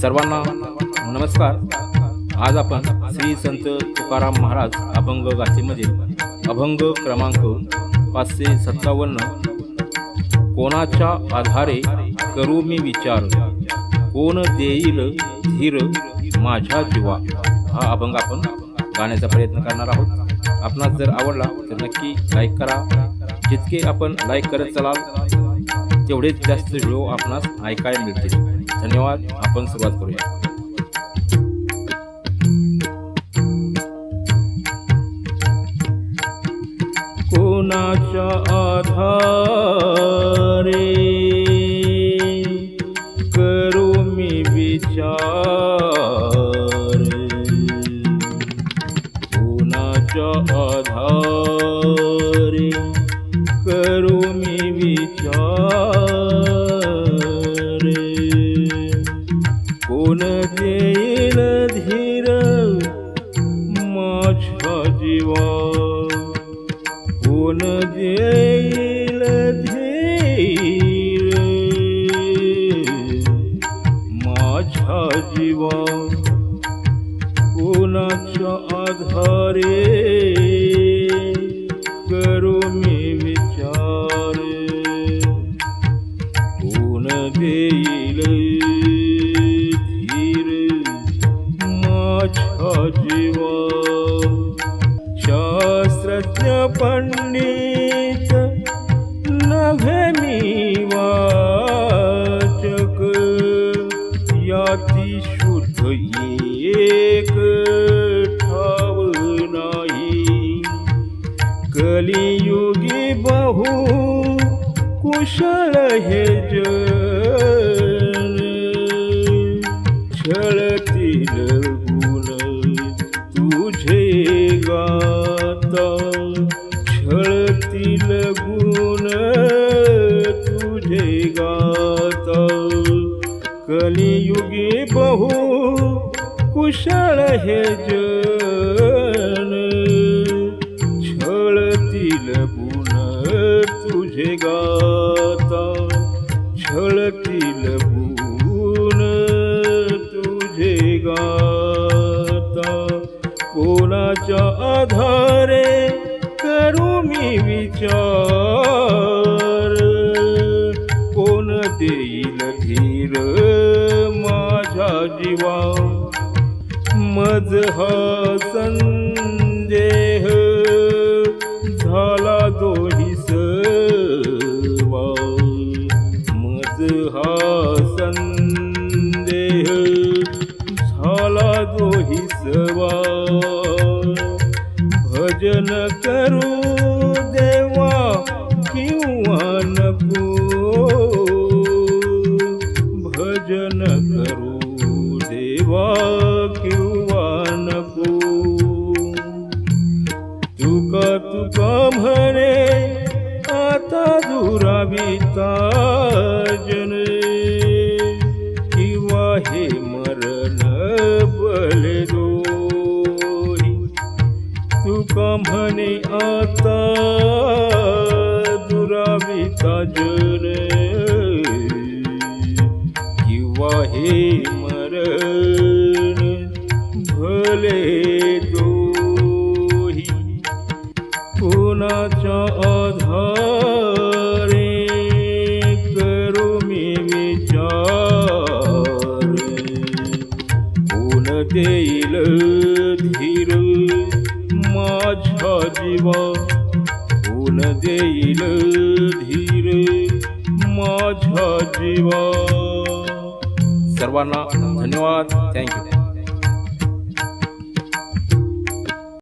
सर्वांना नमस्कार. आज आपण श्री संत तुकाराम महाराज अभंग गाथेमधील अभंग क्रमांक पाचशे सत्तावन्न. कोणाच्या आधारे करू मी विचार? कोण देईल धीर माझ्या जीवा? हा अभंग आपण गाण्याचा प्रयत्न करणार आहोत. आपणास जर आवडला तर नक्की लाईक करा. जितके आपण लाईक करत चलाल तेवढेच जास्त व्हिडिओ आपणास ऐकायला मिळतील. धन्यवाद. आपण सुरुवात करूया. कोणाच्या आधारे करू मी विचार? कोणाच्या आधारे करू कोण घेईल धीर माझ्या जीवा? कोण घेईल धीर माझ्या जीवा? कोणाच्या आधारे करू मी विचार? कोण देईल जीवा। शास्त्रज्ञ पंडित नभे मी वाचक। याती शुद्ध एक ठाव नाही। कलियुगी बहु कुशल हे जग। युगी बहु कुशल हे जन. छळतील गुण तुझे गाता. छळतील गुण तुझे गा हा संदेह झाला दोही सवा मज हा संदेह झाला दोही सवा भजन करू देवा किंवा नको. भजन करू तुका म्हणे आता दुराविता जन किंवा हे मरण बले दोही तुका म्हणे आता माझ्या कोण देईल धीर माझ्या जीवा. सर्वांना धन्यवाद. थँक्यू